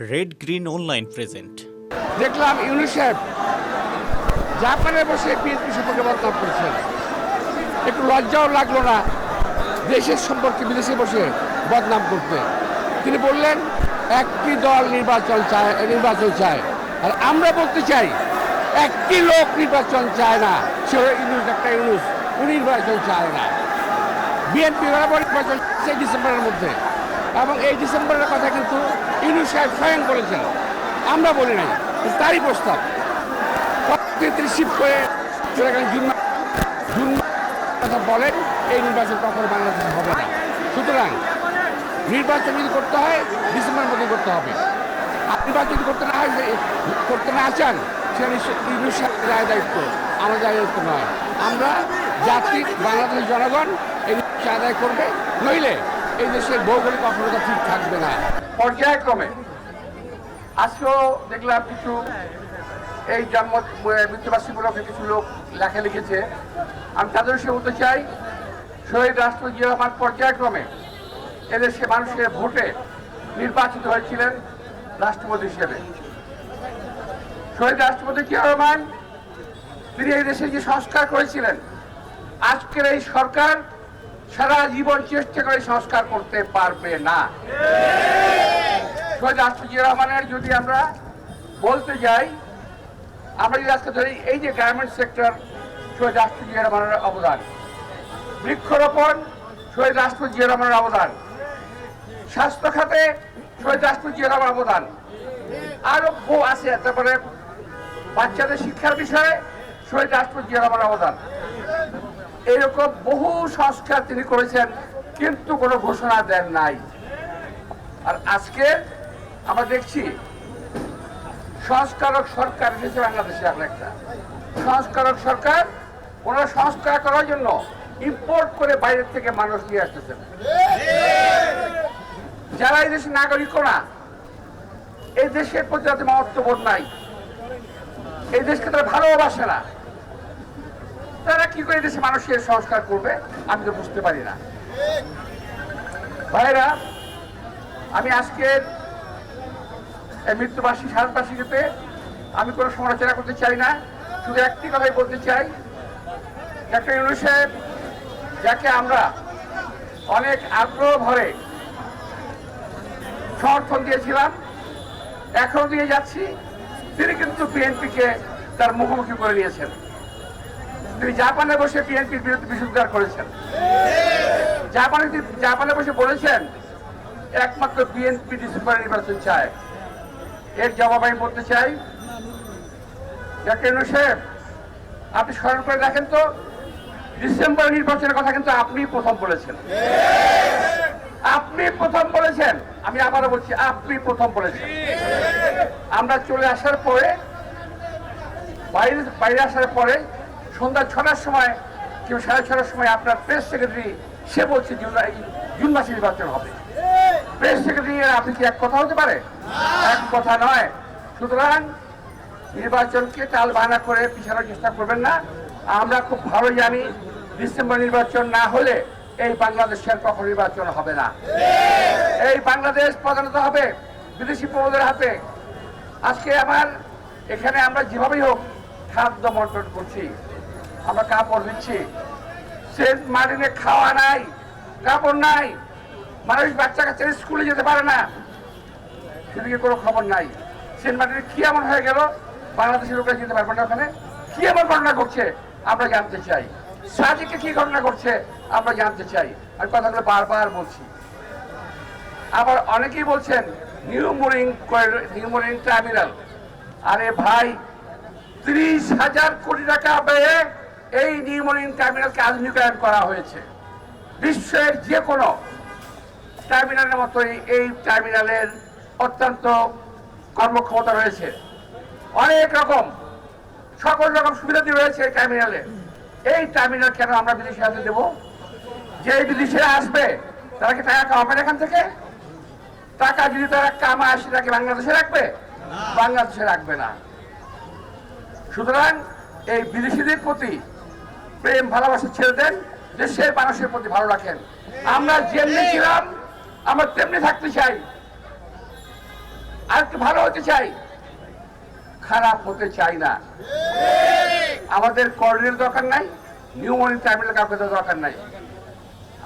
Red green online present দেখলাম UNICEF জাপানে বসে বিএনপি সম্পর্কে বদনাম করছেন। একটু লজ্জাও লাগল না দেশের সম্পর্কে বিদেশে বসে বদনাম করতে। তিনি বললেন, একটি দল নির্বাচন চায় নির্বাচন চায়। আর আমরা বলতে চাই, একটি লোক নির্বাচন চায় না, সে ইউনুস একটা ইউনুস। উনি নির্বাচন চায় না। বিএনপি নির্বাচন সেই ডিসেম্বরের মধ্যে। এবং এই ডিসেম্বরের কথা কিন্তু ইউনুস সাহেব স্বয়ং বলেছেন। আমরা বলি নাই তারই প্রস্তাব। করে চলে গেলেন জুন জুন কথা বলেন, এই নির্বাচন কখনো বাংলাদেশে হবে না। সুতরাং নির্বাচন যদি করতে হয় ডিসেম্বরের মধ্যে করতে হবে। নির্বাচন করতে না করতে না চান সেটা দায় দায়িত্ব। আমাদের দায় দায়িত্ব নয়। আমরা জাতি, বাংলাদেশের জনগণ, এই আদায় করবে। নইলে এই দেশের ভৌগোলিক অখণ্ডতা ঠিক থাকবে না। পর্যায়ক্রমে আজকেও দেখলাম কিছু এই জন্ম মৃত্যুবার্ষিকী উপলক্ষে কিছু লোক লেখা লিখেছে। আমি তাদের সে বলতে চাই, শহীদ রাষ্ট্রপতি রহমান পর্যায়ক্রমে এদেশে মানুষের ভোটে নির্বাচিত হয়েছিলেন রাষ্ট্রপতি হিসেবে। শহীদ রাষ্ট্রপতি জিয়া রহমান, তিনি এই দেশে যে সংস্কার করেছিলেন, আজকের এই সরকার সারা জীবন চেষ্টা করে সংস্কার করতে পারবে না। রহমানের যদি আমরা বলতে যাই আমরা যদি আজকে ধরি এই যে গার্মেন্ট সেক্টর শহীদ রাষ্ট্রপতি রহমানের অবদান। বৃক্ষরোপণ শহীদ রাষ্ট্রপতি রহমানের অবদান। স্বাস্থ্য খাতে শহীদ রাষ্ট্রপতি জিয়া রহমানের অবদান। আরও বহু আছে তারপরে বাচ্চাদের শিক্ষার বিষয়ে শহীদ রাষ্ট্রপতি জিয়া রহমানের অবদান। এরকম বহু সংস্কার তিনি করেছেন, কিন্তু কোনো ঘোষণা দেন নাই। আর আজকে আমরা দেখছি, সংস্কারক সরকার এসেছে বাংলাদেশে এখন একটা। সংস্কারক সরকার, ওনারা সংস্কার করার জন্য ইম্পোর্ট করে বাইরের থেকে মানুষ নিয়ে আসতেছেন যারা এই দেশের নাগরিকও না, এই দেশের প্রতি তাদের মহত্ববোধ নাই। এই দেশকে তারা ভালোবাসে না। তারা কি করে দেশে মানুষের সংস্কার করবে, আমি তো বুঝতে পারি না। ভাইরা, আমি আজকের এই মৃত্যুবার্ষিকী সাতবার্ষিকীতে আমি কোনো সমালোচনা করতে চাই না, শুধু একটি কথাই বলতে চাই, ডাক্তার ইউনু সাহেব, যাকে আমরা অনেক আগ্রহ ভরে সমর্থন দিয়েছিলাম এখনও দিয়ে যাচ্ছি, তিনি কিন্তু বিএনপিকে তার মুখোমুখি করে নিয়েছেন। তিনি জাপানে বসে বিএনপির বিরুদ্ধে বিশুদ্ধার করেছেন। জাপানে জাপানে বসে বলেছেন, একমাত্র বিএনপি ডিসেম্বর নির্বাচন চায়। এর জবাব আমি বলতে চাই সাহেব, আপনি স্মরণ করে দেখেন তো, ডিসেম্বর নির্বাচনের কথা কিন্তু আপনি প্রথম বলেছেন। আপনি প্রথম বলেছেন, আমি আবারও বলছি, আপনি প্রথম বলেছেন। আমরা চলে আসার পরে, বাইরে বাইরে আসার পরে সন্ধ্যা ছটার সময় কিংবা সাড়ে ছটার সময় আপনার প্রেস সেক্রেটারি সে বলছে জুন জুন মাসে নির্বাচন হবে। প্রেস সেক্রেটারি আপনি কি এক কথা হতে পারে? এক কথা নয়। সুতরাং নির্বাচনকে টাল বাহানা করে পিছানোর চেষ্টা করবেন না। আমরা খুব ভালো জানি ডিসেম্বর নির্বাচন না হলে এই বাংলাদেশের কখন নির্বাচন হবে না। এই বাংলাদেশ প্রধানত হবে বিদেশি প্রমোদের হাতে। আজকে আমার, এখানে আমরা যেভাবেই হোক খাদ্য বন্টন করছি। আমরা কাপড় দিচ্ছি। সেন্ট মার্টিনে খাওয়া নাই, কাপড় নাই। মানুষ বাচ্চা কাচ্চারা স্কুলে যেতে পারে না। সেদিকে কোনো খবর নাই। সেন্ট মার্টিনে কি এমন হয়ে গেল? বাংলাদেশের লোকরা যেতে পারবে না ওখানে। কি এমন ঘটনা ঘটছে? আমরা জানতে চাই। সাজিকে কি ঘটনা ঘটছে? আমরা জানতে চাই। আমি কথাগুলো বারবার বলছি। আবার অনেকেই বলছেন new mooring new mooring terminal আরে ভাই, ত্রিশ হাজার কোটি টাকা ব্যয়ে এই মোরিং টার্মিনালকে আধুনিকায়ন করা হয়েছে। বিশ্বের যে কোনো টার্মিনালের মতোই এই টার্মিনালের অত্যন্ত কর্মক্ষমতা রয়েছে। অনেক রকম সকল রকম সুবিধা রয়েছে এই টার্মিনালে। এই টার্মিনাল কেন আমরা বিদেশে হাতে দেবো? যে বিদেশিরা আসবে তারা কি টাকা কামাবেন এখান থেকে? টাকা যদি তারা কামায় আসে তাকে বাংলাদেশে রাখবে? বাংলাদেশে রাখবে না। সুতরাং এই বিদেশিদের প্রতি প্রেম, ভালোবাসা ছেড়ে দেন দেশের মানুষের প্রতি ভালো রাখেন। আমরা যেমনি ছিলাম, আমরা তেমনি থাকতে চাই। আর একটু ভালো হতে চাই। খারাপ হতে চাই না। আমাদের কর্নেল দরকার নাই, নিউ মর্নিং টাইমের কাউকে দরকার নাই।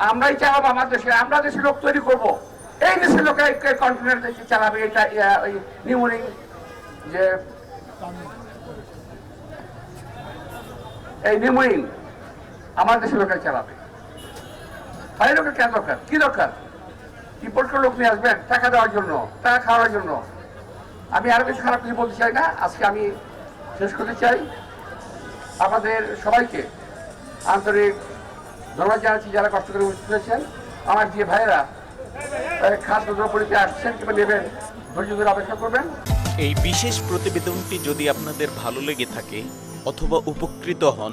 আমরাই চালাবো আমার দেশে, আমরা দেশের লোক তৈরি করব। এই দেশের লোক কন্টিনেন্ট চালাবে, এটা ওই নিউ যে এই নিউ আমার দেশের লোকের চালাবে। বাইরের লোকের কেন দরকার? কি দরকার? ইম্পোর্ট করে লোক নিয়ে আসবেন, টাকা দেওয়ার জন্য, টাকা খাওয়ার জন্য। আমি আরও কিছু খারাপ কিছু বলতে চাই না, আজকে আমি শেষ করতে চাই। আমাদের সবাইকে আন্তরিক ধন্যবাদ জানাচ্ছি যারা কষ্ট করে উপস্থিত হয়েছেন। আমার যে ভাইয়েরা খাদ্য দ্রব্যটিতে আসছেন কিংবা নেবেন, ধৈর্য ধরে অপেক্ষা করবেন। এই বিশেষ প্রতিবেদনটি যদি আপনাদের ভালো লেগে থাকে অথবা উপকৃত হন